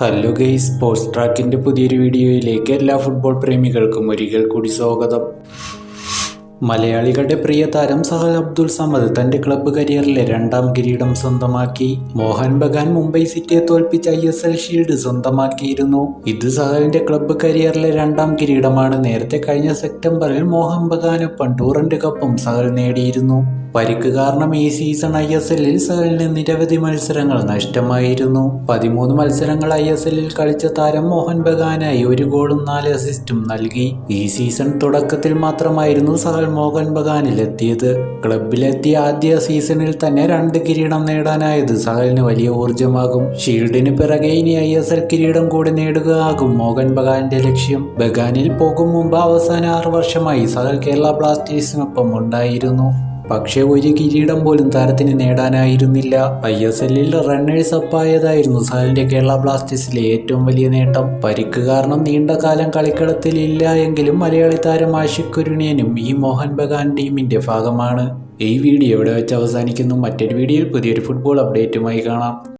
Hello guys sports ട്രാക്കിന്റെ പുതിയൊരു വീഡിയോയിലേക്ക് എല്ലാ ഫുട്ബോൾ പ്രേമികൾക്കും ഒരിക്കൽ കൂടി സ്വാഗതം. മലയാളികളുടെ പ്രിയ താരം സഹൽ അബ്ദുൾ സമദ് തന്റെ ക്ലബ്ബ് കരിയറിലെ രണ്ടാം കിരീടം സ്വന്തമാക്കി. മോഹൻ ബഗാൻ മുംബൈ സിറ്റിയെ തോൽപ്പിച്ച ഐ എസ് എൽ ഷീൽഡ് സ്വന്തമാക്കിയിരുന്നു. ഇത് സഹലിന്റെ ക്ലബ്ബ് കരിയറിലെ രണ്ടാം കിരീടമാണ്. നേരത്തെ കഴിഞ്ഞ സെപ്റ്റംബറിൽ മോഹൻ ബഗാനൊപ്പം ടൂറന്റ് കപ്പും സഹൽ നേടിയിരുന്നു. പരിക്ക് കാരണം ഈ സീസൺ ഐ എസ് എല്ലിൽ സഹലിന് നിരവധി മത്സരങ്ങൾ നഷ്ടമായിരുന്നു. പതിമൂന്ന് മത്സരങ്ങൾ ഐ എസ് എല്ലിൽ കളിച്ച താരം മോഹൻ ബഗാനായി ഒരു ഗോളും നാല് അസിസ്റ്റും നൽകി. ഈ സീസൺ തുടക്കത്തിൽ മാത്രമായിരുന്നു സഹൽ മോഹൻ ബഗാനിൽ എത്തിയത്. ക്ലബിലെത്തിയ ആദ്യ സീസണിൽ തന്നെ രണ്ട് കിരീടം നേടാനായത് സഹലിന് വലിയ ഊർജമാകും ഷീൽഡിന് പിറകെ ഇനി ഐ എസ് എൽ കിരീടം കൂടി നേടുക ആകും മോഹൻ ബഗാന്റെ ലക്ഷ്യം. ബഗാനിൽ പോകും മുമ്പ് അവസാന ആറ് വർഷമായി സഹൽ കേരള ബ്ലാസ്റ്റേഴ്സിനൊപ്പം ഉണ്ടായിരുന്നു. പക്ഷേ ഒരു കിരീടം പോലും താരത്തിന് നേടാനായിരുന്നില്ല. ഐ എസ് എല്ലിൽ റണ്ണേഴ്സ് അപ്പായതായിരുന്നു സാലിന്റെ കേരള ബ്ലാസ്റ്റേഴ്സിലെ ഏറ്റവും വലിയ നേട്ടം. പരിക്ക് കാരണം നീണ്ട കാലം കളിക്കളത്തിൽ ഇല്ല എങ്കിലും മലയാളി താരം ആഷിഖ് കുരുണിയനും ഈ മോഹൻ ബഗാൻ ടീമിന്റെ ഭാഗമാണ്. ഈ വീഡിയോ ഇവിടെ വെച്ച് അവസാനിക്കുന്നു. മറ്റൊരു വീഡിയോയിൽ പുതിയൊരു ഫുട്ബോൾ അപ്ഡേറ്റുമായി കാണാം.